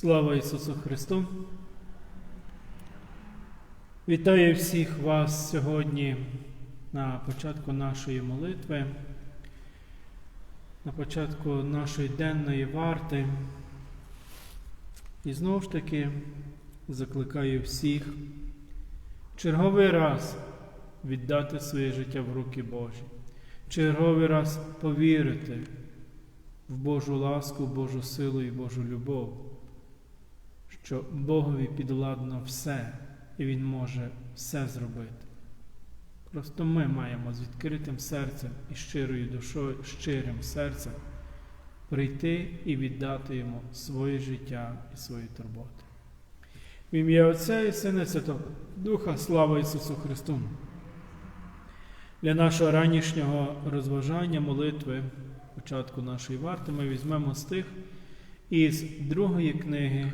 Слава Ісусу Христу! Вітаю всіх вас сьогодні на початку нашої молитви, на початку нашої денної варти. І знову ж таки закликаю всіх черговий раз віддати своє життя в руки Божі, черговий раз повірити в Божу ласку, Божу силу і Божу любов що Богові підвладно все, і Він може все зробити. Просто ми маємо з відкритим серцем і щирою душою, щирим серцем прийти і віддати йому своє життя і свої турботи. В ім'я Отця і Сина Святого Духа, слава Ісусу Христу! Для нашого ранішнього розважання, молитви, початку нашої варти, ми візьмемо стих із другої книги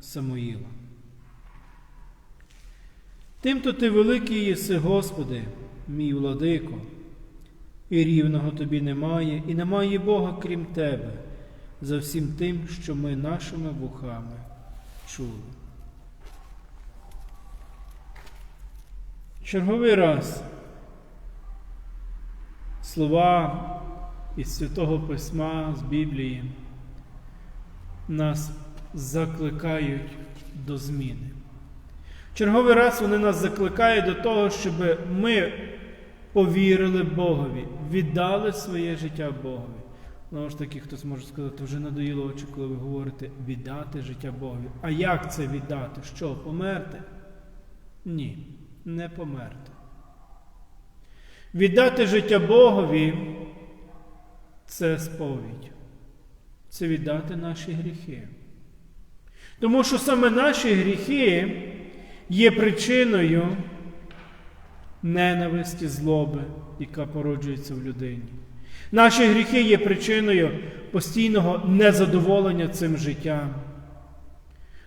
Самуїла. Тимто ти великий єси, Господи, мій владико, і рівного тобі немає, і немає Бога крім Тебе, за всім тим, що ми нашими вухами чули. Черговий раз слова із Святого Письма з Біблії нас закликають до зміни. Черговий раз вони нас закликають до того, щоб ми повірили Богові, віддали своє життя Богові. Знову ж таки, хтось може сказати, вже надоїло очі, коли ви говорите віддати життя Богові. А як це віддати? Що, померти? Ні, не померти. Віддати життя Богові це сповідь. Це віддати наші гріхи. Тому що саме наші гріхи є причиною ненависті, злоби, яка породжується в людині. Наші гріхи є причиною постійного незадоволення цим життям.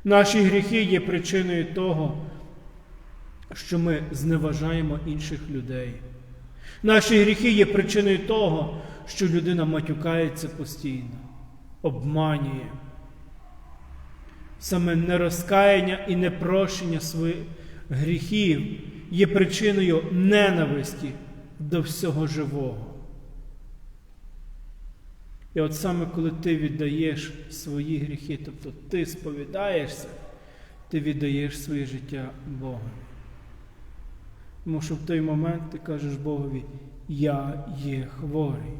Наші гріхи є причиною того, що ми зневажаємо інших людей. Наші гріхи є причиною того, що людина матюкається постійно, обманює саме нерозкаяння і непрощення своїх гріхів є причиною ненависті до всього живого. І от саме коли ти віддаєш свої гріхи, тобто ти сповідаєшся, ти віддаєш своє життя Богу. Тому що в той момент ти кажеш Богові, я є хворий.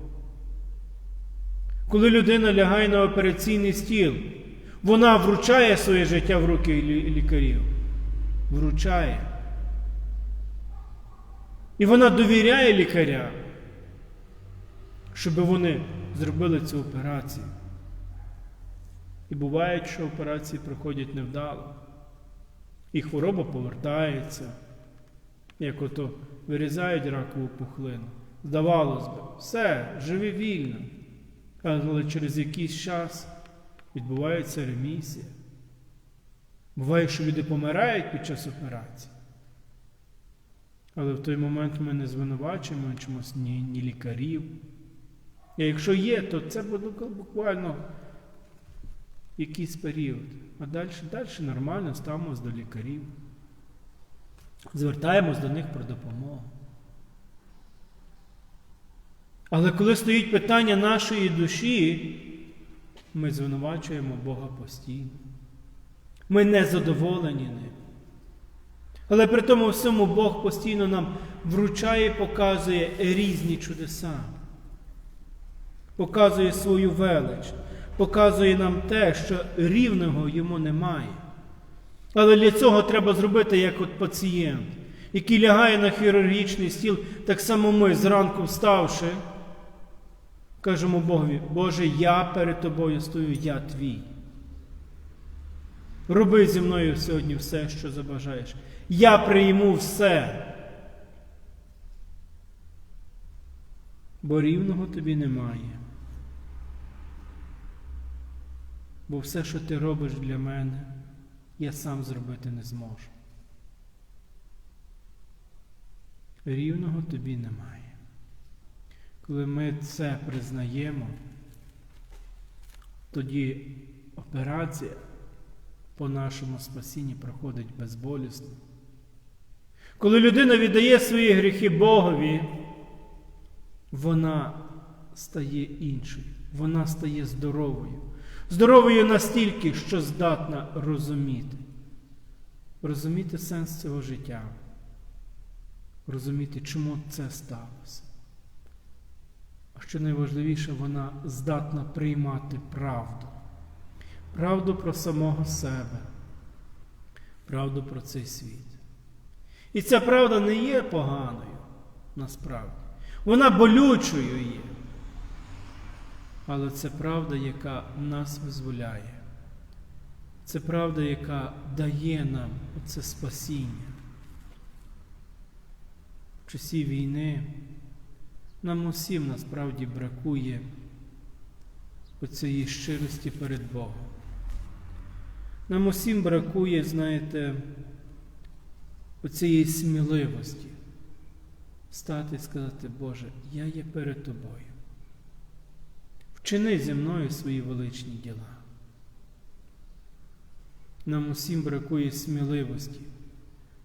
Коли людина лягає на операційний стіл, вона вручає своє життя в руки лікарів. Вручає. І вона довіряє лікарям, щоб вони зробили цю операцію. І буває, що операції проходять невдало. І хвороба повертається, як ото вирізають ракову пухлину. Здавалось би, все, живи вільно. Але через якийсь час відбувається ремісія. Буває, що люди помирають під час операції. Але в той момент ми не звинувачуємо чомусь ні, ні лікарів. І якщо є, то це буде буквально якийсь період. А далі далі нормально ставимося до лікарів. Звертаємось до них про допомогу. Але коли стоїть питання нашої душі, ми звинувачуємо Бога постійно. Ми не задоволені ним. Але при тому всьому Бог постійно нам вручає і показує різні чудеса, показує свою велич, показує нам те, що рівного йому немає. Але для цього треба зробити, як от пацієнт, який лягає на хірургічний стіл, так само ми, зранку вставши, кажемо Богові, Боже, я перед тобою стою, я твій. Роби зі мною сьогодні все, що забажаєш. Я прийму все. Бо рівного тобі немає. Бо все, що ти робиш для мене, я сам зробити не зможу. Рівного тобі немає. Коли ми це признаємо, тоді операція по нашому спасінні проходить безболісно. Коли людина віддає свої гріхи Богові, вона стає іншою, вона стає здоровою. Здоровою настільки, що здатна розуміти. Розуміти сенс цього життя. Розуміти, чому це сталося. Що найважливіше, вона здатна приймати правду. Правду про самого себе, правду про цей світ. І ця правда не є поганою насправді. Вона болючою є. Але це правда, яка нас визволяє. Це правда, яка дає нам це спасіння. В часі війни нам усім насправді бракує оцієї щирості перед Богом. Нам усім бракує, знаєте, оцієї сміливості стати і сказати, Боже, я є перед тобою. Вчини зі мною свої величні діла. Нам усім бракує сміливості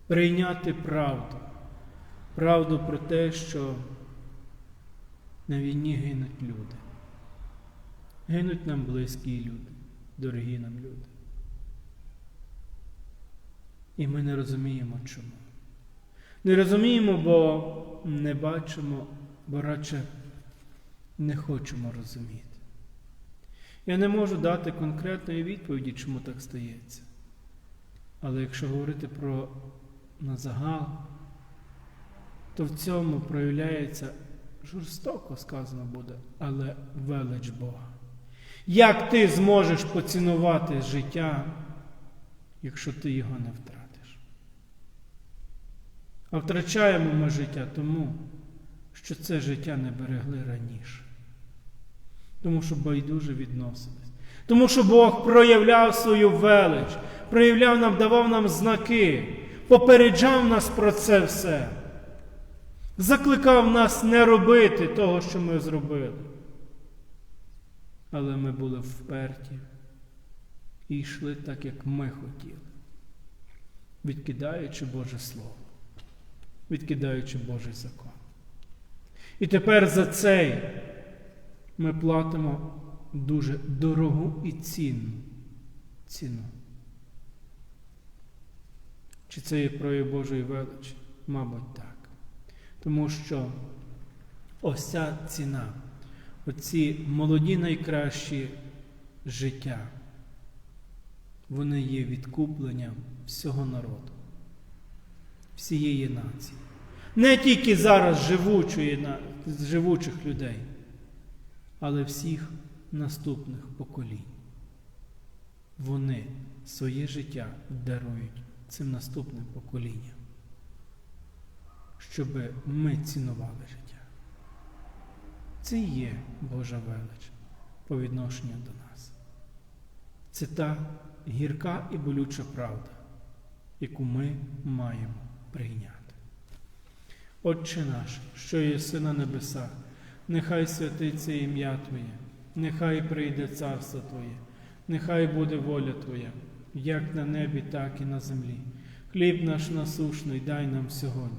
прийняти правду, правду про те, що на війні гинуть люди. Гинуть нам близькі люди, дорогі нам люди. І ми не розуміємо чому. Не розуміємо, бо не бачимо, бо радше не хочемо розуміти. Я не можу дати конкретної відповіді, чому так стається. Але якщо говорити про на загал, то в цьому проявляється жорстоко сказано буде, але велич Бога. Як ти зможеш поцінувати життя, якщо ти його не втратиш? А втрачаємо ми життя тому, що це життя не берегли раніше. Тому що байдуже відносились. Тому що Бог проявляв свою велич, проявляв нам, давав нам знаки, попереджав нас про це все. Закликав нас не робити того, що ми зробили. Але ми були вперті і йшли так, як ми хотіли, відкидаючи Боже Слово, відкидаючи Божий закон. І тепер за цей ми платимо дуже дорогу і цінну ціну. Чи це є прояв Божої величі? Мабуть, так. Тому що ось ця ціна, оці молоді найкращі життя, вони є відкупленням всього народу, всієї нації. Не тільки зараз живучої, живучих людей, але всіх наступних поколінь. Вони своє життя дарують цим наступним поколінням, щоб ми цінували життя. Це і є Божа велич по відношенню до нас. Це та гірка і болюча правда, яку ми маємо прийняти. Отче наш, що єси на небесах, нехай святиться ім'я Твоє, нехай прийде царство Твоє, нехай буде воля Твоя, як на небі, так і на землі. Хліб наш насушний дай нам сьогодні,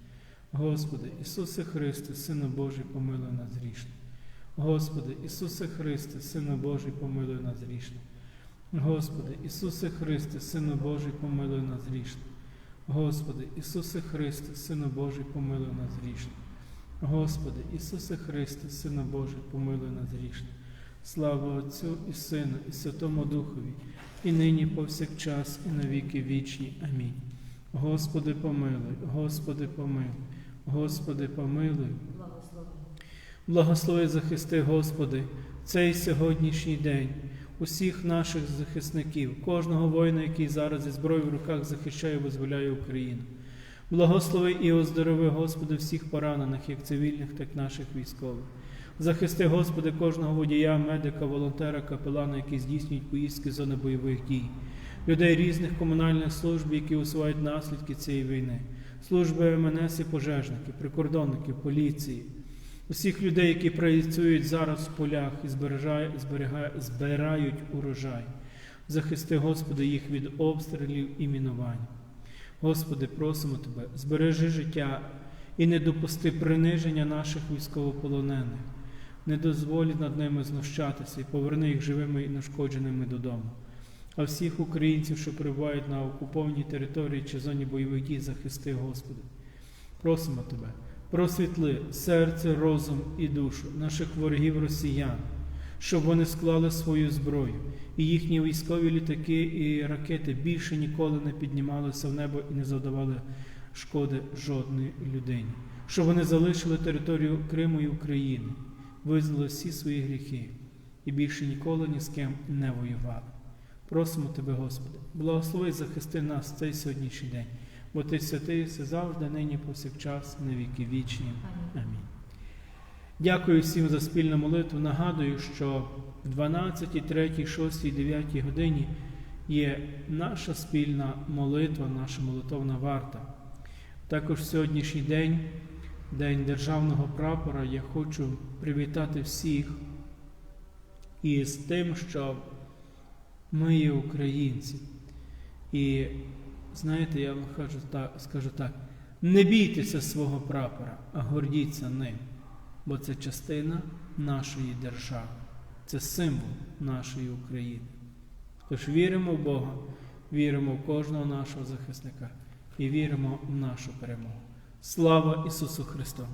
Господи, Ісусе Христе, Сина Божий, помилуй нас грішних. Господи, Ісусе Христе, Сина Божий, помилуй нас грішних. Господи, Ісусе Христе, Сина Божий, помилуй нас грішних. Господи, Ісусе Христе, Сина Божий, помилуй нас грішних. Господи, Ісусе Христе, Сина Божий, помилуй нас грішних. Слава Отцю і Сину, і Святому Духові, і нині повсякчас, і на віки вічні. Амінь. Господи, помилуй, Господи, помилуй, Господи, помилуй. Благослови захисти, Господи, цей сьогоднішній день усіх наших захисників, кожного воїна, який зараз зі зброєю в руках захищає і визволяє Україну. Благослови і оздорови, Господи, всіх поранених, як цивільних, так і наших військових. Захисти, Господи, кожного водія, медика, волонтера, капелана, які здійснюють поїздки з зони бойових дій, людей різних комунальних служб, які усувають наслідки цієї війни, служби МНС і пожежників, прикордонників, поліції, усіх людей, які працюють зараз в полях і збирають урожай. Захисти, Господи, їх від обстрілів і мінувань. Господи, просимо Тебе, збережи життя і не допусти приниження наших військовополонених. Не дозволь над ними знущатися і поверни їх живими і нашкодженими додому. А всіх українців, що перебувають на окупованій території чи зоні бойових дій, захисти, Господи. Просимо Тебе, просвітли серце, розум і душу наших ворогів росіян, щоб вони склали свою зброю, і їхні військові літаки і ракети більше ніколи не піднімалися в небо і не завдавали шкоди жодній людині, щоб вони залишили територію Криму і України, визнали всі свої гріхи і більше ніколи ні з ким не воювали. Просимо Тебе, Господи, благослови і захисти нас в цей сьогоднішній день, бо Ти святий все завжди, нині повсякчас, на віки вічні. Амінь. Дякую всім за спільну молитву. Нагадую, що в 12, 3, 6, 9 годині є наша спільна молитва, наша молитовна варта. Також сьогоднішній день, День Державного прапора, я хочу привітати всіх із тим, що ми є українці. І знаєте, я вам кажу так, скажу так: не бійтеся свого прапора, а гордіться ним, бо це частина нашої держави, це символ нашої України. Тож віримо в Бога, віримо в кожного нашого захисника і віримо в нашу перемогу. Слава Ісусу Христу!